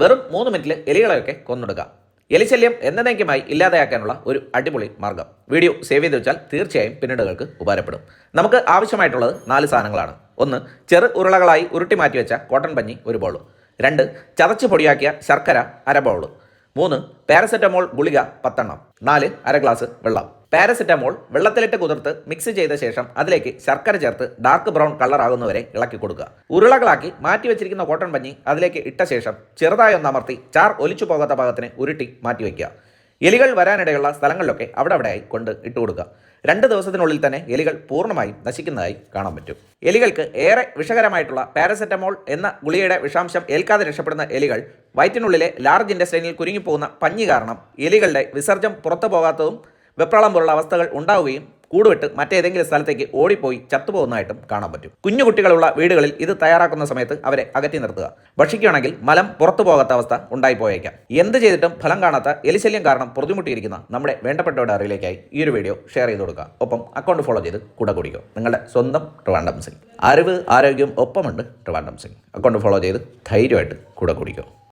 വെറും മൂന്ന് മിനിറ്റിൽ എലികളെയൊക്കെ കൊന്നെടുക്കാം. എലിശല്യം എന്നേക്കുമായി ഇല്ലാതെയാക്കാനുള്ള ഒരു അടിപൊളി മാർഗം വീഡിയോ സേവ് ചെയ്ത് വെച്ചാൽ തീർച്ചയായും പിന്നീടുകൾക്ക് ഉപകാരപ്പെടും. നമുക്ക് ആവശ്യമായിട്ടുള്ളത് നാല് സാധനങ്ങളാണ്. ഒന്ന് ചെറു ഉരുളകളായി ഉരുട്ടി മാറ്റി വെച്ച കോട്ടൺ പഞ്ഞി ഒരു ബോൾ രണ്ട് ചതച്ച് പൊടിയാക്കിയ ശർക്കര അര ബൗൾ മൂന്ന് പാരസെറ്റമോൾ ഗുളിക പത്തെണ്ണം. നാല് അര ഗ്ലാസ് വെള്ളം. പാരസെറ്റമോൾ വെള്ളത്തിലിട്ട് കുതിർത്ത് മിക്സ് ചെയ്ത ശേഷം അതിലേക്ക് ശർക്കര ചേർത്ത് ഡാർക്ക് ബ്രൗൺ കളർ ആകുന്നവരെ ഇളക്കി കൊടുക്കുക. ഉരുളകളാക്കി മാറ്റി വെച്ചിരിക്കുന്ന കോട്ടൺ പഞ്ഞി അതിലേക്ക് ഇട്ട ശേഷം ചെറുതായി ഒന്ന് അമർത്തി ചാർ ഒലിച്ചു പോകാത്ത ഭാഗത്തിന് ഉരുട്ടി മാറ്റി വയ്ക്കുക എലികൾ വരാനിടയുള്ള സ്ഥലങ്ങളിലൊക്കെ അവിടെ അവിടെയായി കൊണ്ട് ഇട്ട് കൊടുക്കുക. രണ്ട് ദിവസത്തിനുള്ളിൽ തന്നെ എലികൾ പൂർണമായും നശിക്കുന്നതായി കാണാൻ പറ്റും. എലികൾക്ക് ഏറെ വിഷകരമായിട്ടുള്ള പാരസെറ്റമോൾ എന്ന ഗുളികയുടെ വിഷാംശം ഏൽക്കാതെ രക്ഷപ്പെടുന്ന എലികൾ വയറ്റിനുള്ളിലെ ലാർജ് ഇൻഡസ്ട്രീനിൽ കുരുങ്ങിപ്പോകുന്ന പഞ്ഞി കാരണം എലികളുടെ വിസർജം പുറത്തു പോകാത്തതും വെപ്രാളം പോലുള്ള അവസ്ഥകൾ ഉണ്ടാവുകയും കൂടുവിട്ട് മറ്റേതെങ്കിലും സ്ഥലത്തേക്ക് ഓടിപ്പോയി ചത്തുപോകുന്നതായിട്ടും കാണാൻ പറ്റും. കുഞ്ഞു കുട്ടികളുള്ള വീടുകളിൽ ഇത് തയ്യാറാക്കുന്ന സമയത്ത് അവരെ അകറ്റി നിർത്തുക. ഭക്ഷിക്കുകയാണെങ്കിൽ മലം പുറത്തു പോകാത്ത അവസ്ഥ ഉണ്ടായിപ്പോയേക്കാം. എന്ത് ചെയ്തിട്ടും ഫലം കാണാത്ത എലിശല്യം കാരണം പൊറുതിമുട്ടിയിരിക്കുന്ന നമ്മുടെ വേണ്ടപ്പെട്ടവരുടെ അറിവിലേക്കായി ഈ ഒരു വീഡിയോ ഷെയർ ചെയ്ത് കൊടുക്കുക. ഒപ്പം അക്കൗണ്ട് ഫോളോ ചെയ്ത് കൂടെ കുടിക്കുക നിങ്ങളുടെ സ്വന്തം ട്രിവാൻഡം സിംഗ്. അറിവ് ആരോഗ്യം ഒപ്പമുണ്ട് ട്രിവാൻഡം സിംഗ്. അക്കൗണ്ട് ഫോളോ ചെയ്ത് ധൈര്യമായിട്ട് കൂടെ കൂടിക്കോ.